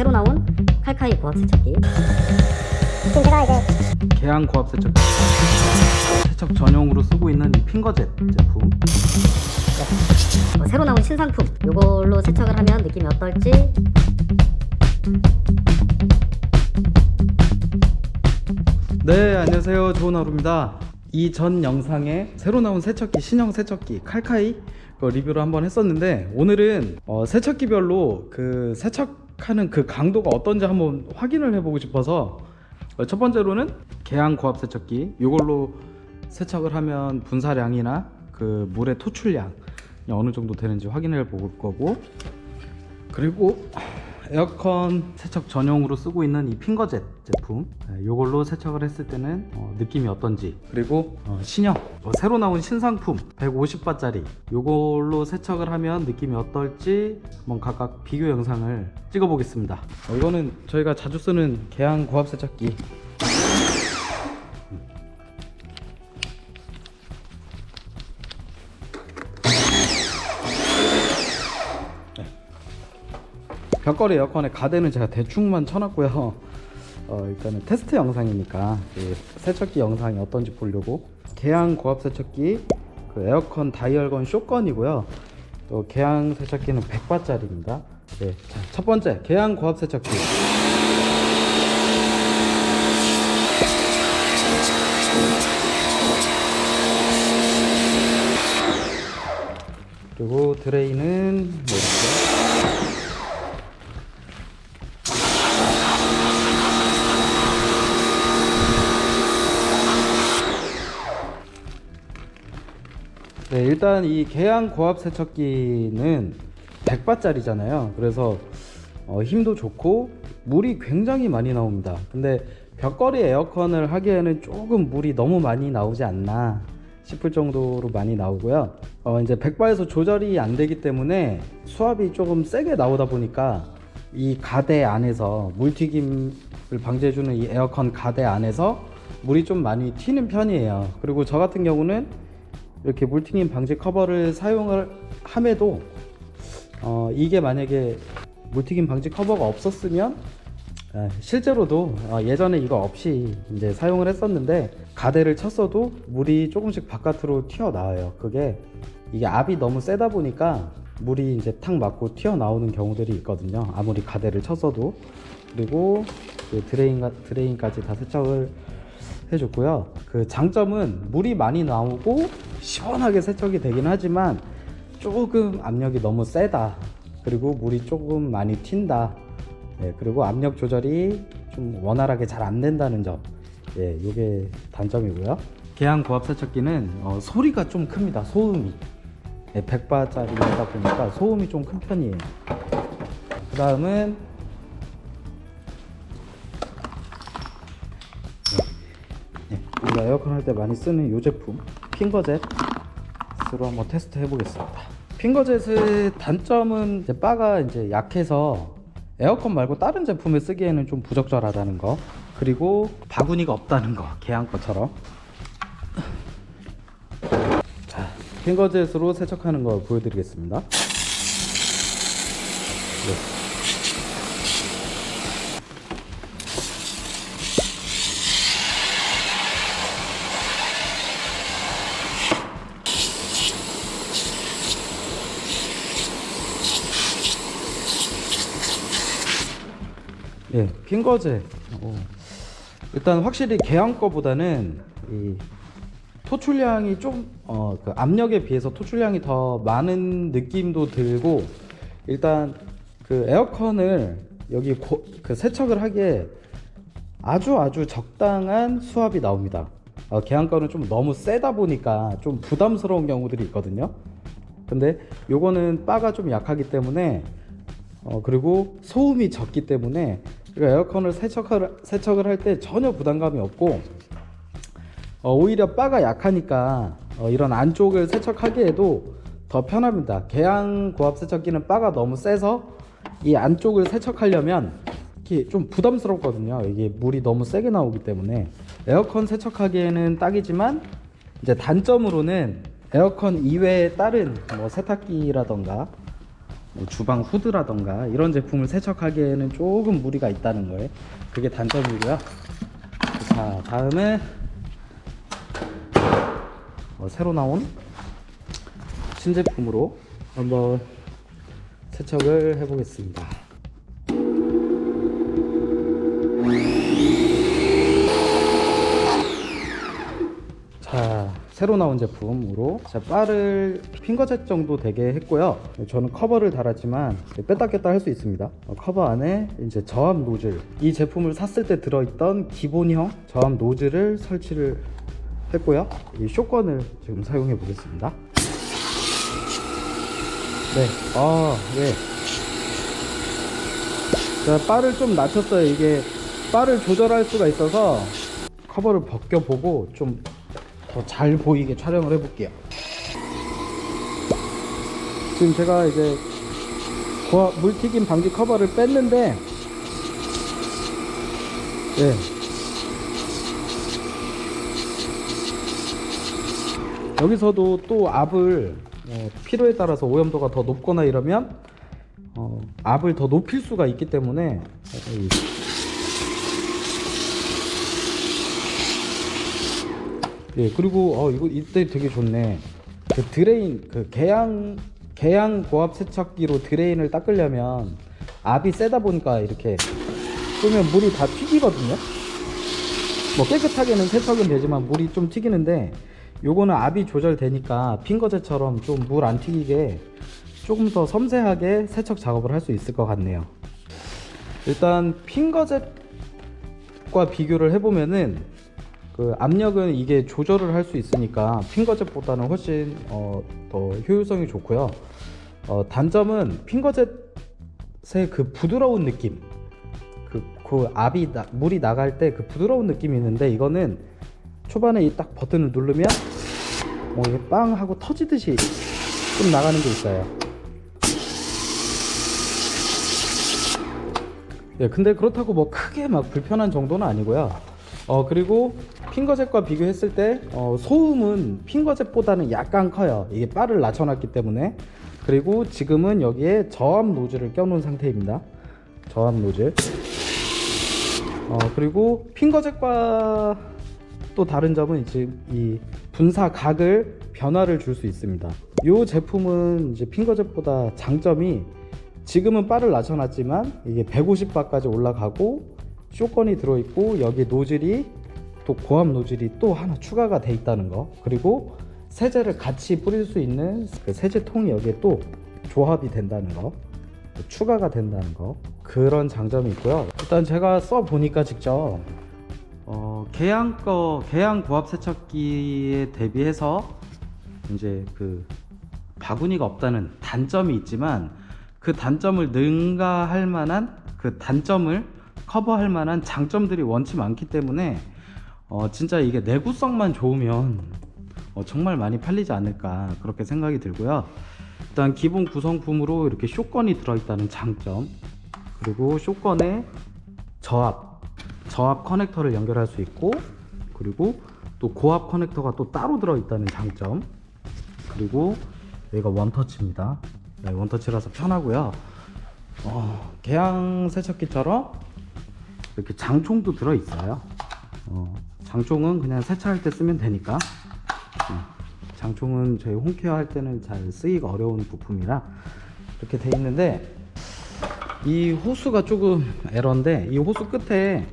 새로 나온 칼카이 고압 세척기. 지금 제가 이제 계양 고압 세척 세척 전용으로 쓰고 있는 이 핑거젯 제품. 어, 새로 나온 신상품. 이걸로 세척을 하면 느낌이 어떨지. 네 안녕하세요. 좋은 하루입니다. 이 전 영상에 새로 나온 세척기 신형 세척기 칼카이 그 리뷰를 한번 했었는데 오늘은 어, 세척기별로 그 세척 하는 그 강도가 어떤지 한번 확인을 해보고 싶어서 어, 첫 번째로는 계양 고압 세척기. 이걸로 세척을 하면 분사량이나 그 물의 토출량이 어느 정도 되는지 확인해 볼 거고. 그리고 에어컨 세척 전용으로 쓰고 있는 이 핑거젯 제품. 네, 이걸로 세척을 했을 때는 어, 느낌이 어떤지. 그리고 어, 신형. 어, 새로 나온 신상품. 150바짜리. 이걸로 세척을 하면 느낌이 어떨지 한번 각각 비교 영상을 찍어 보겠습니다. 어, 이거는 저희가 자주 쓰는 계양 고압 세척기 벽걸이 에어컨에 가대는 제가 대충만 쳐놨고요. 어, 일단은 테스트 영상이니까 그 세척기 영상이 어떤지 보려고 계양 고압 세척기 그 에어컨 다이얼건 쇼건이고요. 또 계양 세척기는 100바짜리입니다. 네, 자, 첫 번째 계양 고압 세척기. 그리고 드레인은 뭐 이렇게 네, 일단 이 계양 고압 세척기는 100바짜리잖아요. 그래서 어, 힘도 좋고 물이 굉장히 많이 나옵니다. 근데 벽걸이 에어컨을 하기에는 조금 물이 너무 많이 나오지 않나 싶을 정도로 많이 나오고요. 어, 이제 100바에서 조절이 안 되기 때문에 수압이 조금 세게 나오다 보니까 이 가대 안에서 물 튀김을 방지해주는 이 에어컨 가대 안에서 물이 좀 많이 튀는 편이에요. 그리고 저 같은 경우는 이렇게 물튀김 방지 커버를 사용을 함에도 어, 이게 만약에 물튀김 방지 커버가 없었으면 에, 실제로도 어, 예전에 이거 없이 이제 사용을 했었는데 가대를 쳤어도 물이 조금씩 바깥으로 튀어나와요. 그게 이게 압이 너무 세다 보니까 물이 이제 탁 맞고 튀어나오는 경우들이 있거든요. 아무리 가대를 쳤어도 그리고 그 드레인 드레인까지 다 세척을 해줬고요. 그 장점은 물이 많이 나오고 시원하게 세척이 되긴 하지만 조금 압력이 너무 세다. 그리고 물이 조금 많이 튄다. 예, 그리고 압력 조절이 좀 원활하게 잘 안 된다는 점. 예, 이게 단점이고요. 계양 고압 세척기는 어, 소리가 좀 큽니다. 소음이. 예, 100바짜리다 보니까 소음이 좀 큰 편이에요. 그 다음은 에어컨 할 때 많이 쓰는 이 제품 핑거젯으로 한번 테스트 해보겠습니다. 핑거젯의 단점은 이제 바가 이제 약해서 에어컨 말고 다른 제품을 쓰기에는 좀 부적절하다는 거 그리고 바구니가 없다는 거 계양 것처럼 자 핑거젯으로 세척하는 걸 보여드리겠습니다. 네. 예, 핑거제. 어, 일단 확실히 계양 거보다는 이 토출량이 좀, 어, 그 압력에 비해서 토출량이 더 많은 느낌도 들고, 일단 그 에어컨을 여기 고, 그 세척을 하기에 아주 아주 적당한 수압이 나옵니다. 어, 계양 거는 좀 너무 세다 보니까 좀 부담스러운 경우들이 있거든요. 근데 요거는 바가 좀 약하기 때문에 어, 그리고 소음이 적기 때문에 우리가 에어컨을 세척을, 세척을 할 때 전혀 부담감이 없고 어, 오히려 바가 약하니까 어, 이런 안쪽을 세척하기에도 더 편합니다. 계양 고압 세척기는 바가 너무 세서 이 안쪽을 세척하려면 이렇게 좀 부담스럽거든요. 이게 물이 너무 세게 나오기 때문에 에어컨 세척하기에는 딱이지만 이제 단점으로는 에어컨 이외에 다른 뭐 세탁기라던가 뭐 주방 후드라던가 이런 제품을 세척하기에는 조금 무리가 있다는 거예요. 그게 단점이고요. 자, 다음에 어, 새로 나온 신제품으로 한번 세척을 해보겠습니다. 새로 나온 제품으로 자, 바를 핑거젯 정도 되게 했고요. 저는 커버를 달았지만 뺐다 꼈다 할 수 있습니다. 어, 커버 안에 이제 저압 노즐 이 제품을 샀을 때 들어있던 기본형 저압 노즐을 설치를 했고요. 이 쇼건을 지금 사용해 보겠습니다. 네, 아, 네. 자, 바를 좀 낮췄어요. 이게 바를 조절할 수가 있어서 커버를 벗겨보고 좀 더 잘 보이게 촬영을 해볼게요. 지금 제가 이제 물튀김 방지 커버를 뺐는데, 네. 여기서도 또 압을 어, 필요에 따라서 오염도가 더 높거나 이러면 어, 압을 더 높일 수가 있기 때문에 어, 이- 예 그리고 어 이거 이때 되게 좋네. 그 드레인 그 개양 개양 고압 세척기로 드레인을 닦으려면 압이 세다 보니까 이렇게 끄면 물이 다 튀기거든요? 뭐 깨끗하게는 세척은 되지만 물이 좀 튀기는데 요거는 압이 조절되니까 핑거젯처럼 좀 물 안 튀기게 조금 더 섬세하게 세척 작업을 할 수 있을 것 같네요. 일단 핑거젯과 비교를 해보면은 그 압력은 이게 조절을 할 수 있으니까 핑거젯보다는 훨씬 어, 더 효율성이 좋고요 어, 단점은 핑거젯의 그 부드러운 느낌 그, 그 압이 나- 물이 나갈 때 그 부드러운 느낌이 있는데 이거는 초반에 이 딱 버튼을 누르면 뭐 이게 빵 하고 터지듯이 좀 나가는 게 있어요. 예, 근데 그렇다고 뭐 크게 막 불편한 정도는 아니고요. 어, 그리고 핑거젯과 비교했을 때 어, 소음은 핑거젯보다는 약간 커요. 이게 바를 낮춰놨기 때문에. 그리고 지금은 여기에 저압 노즐을 껴놓은 상태입니다. 저압 노즐. 어, 그리고 핑거젯과 또 다른 점은 이제 이 분사 각을 변화를 줄 수 있습니다. 이 제품은 이제 핑거젯보다 장점이 지금은 바를 낮춰놨지만 이게 150바까지 올라가고 쇼건이 들어있고 여기 노즐이 또 고압 노즐이 또 하나 추가가 돼 있다는 거. 그리고 세제를 같이 뿌릴 수 있는 그 세제통이 여기에 또 조합이 된다는 거. 추가가 된다는 거. 그런 장점이 있고요. 일단 제가 써 보니까 직접 어, 개양 거 개양 고압 세척기에 대비해서 이제 그 바구니가 없다는 단점이 있지만 그 단점을 능가할 만한 그 단점을 커버할 만한 장점들이 원치 많기 때문에 어, 진짜 이게 내구성만 좋으면 어, 정말 많이 팔리지 않을까 그렇게 생각이 들고요. 일단 기본 구성품으로 이렇게 쇼건이 들어있다는 장점 그리고 쇼건에 저압 저압 커넥터를 연결할 수 있고 그리고 또 고압 커넥터가 또 따로 들어있다는 장점 그리고 여기가 원터치입니다 네, 원터치라서 편하고요 어, 개양 세척기처럼 이렇게 장총도 들어있어요 어, 장총은 그냥 세차할 때 쓰면 되니까 네, 장총은 저희 홈케어 할 때는 잘 쓰기가 어려운 부품이라 이렇게 돼 있는데 이 호수가 조금 에러인데 이 호수 끝에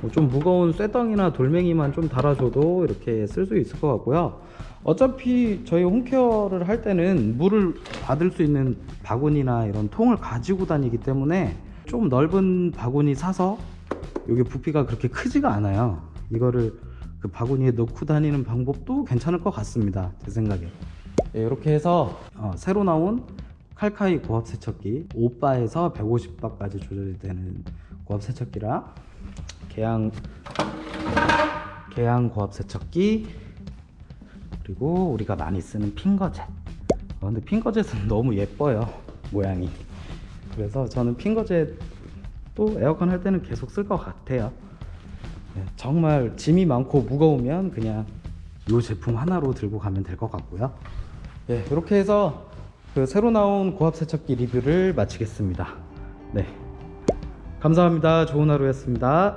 뭐 좀 무거운 쇠덩이나 돌멩이만 좀 달아줘도 이렇게 쓸 수 있을 것 같고요. 어차피 저희 홈케어를 할 때는 물을 받을 수 있는 바구니나 이런 통을 가지고 다니기 때문에 좀 넓은 바구니 사서 이게 부피가 그렇게 크지가 않아요. 이거를 그 바구니에 넣고 다니는 방법도 괜찮을 것 같습니다. 제 생각에. 예, 이렇게 해서 어, 새로 나온 칼카이 고압 세척기 5바에서 150바까지 조절이 되는 고압 세척기라 개양 개양 고압 세척기 그리고 우리가 많이 쓰는 핑거젯 어, 근데 핑거젯은 너무 예뻐요 모양이 그래서 저는 핑거젯 또 에어컨 할 때는 계속 쓸 것 같아요 네, 정말 짐이 많고 무거우면 그냥 이 제품 하나로 들고 가면 될 것 같고요 예, 이렇게 해서 그 새로 나온 고압 세척기 리뷰를 마치겠습니다. 네. 감사합니다. 좋은 하루였습니다.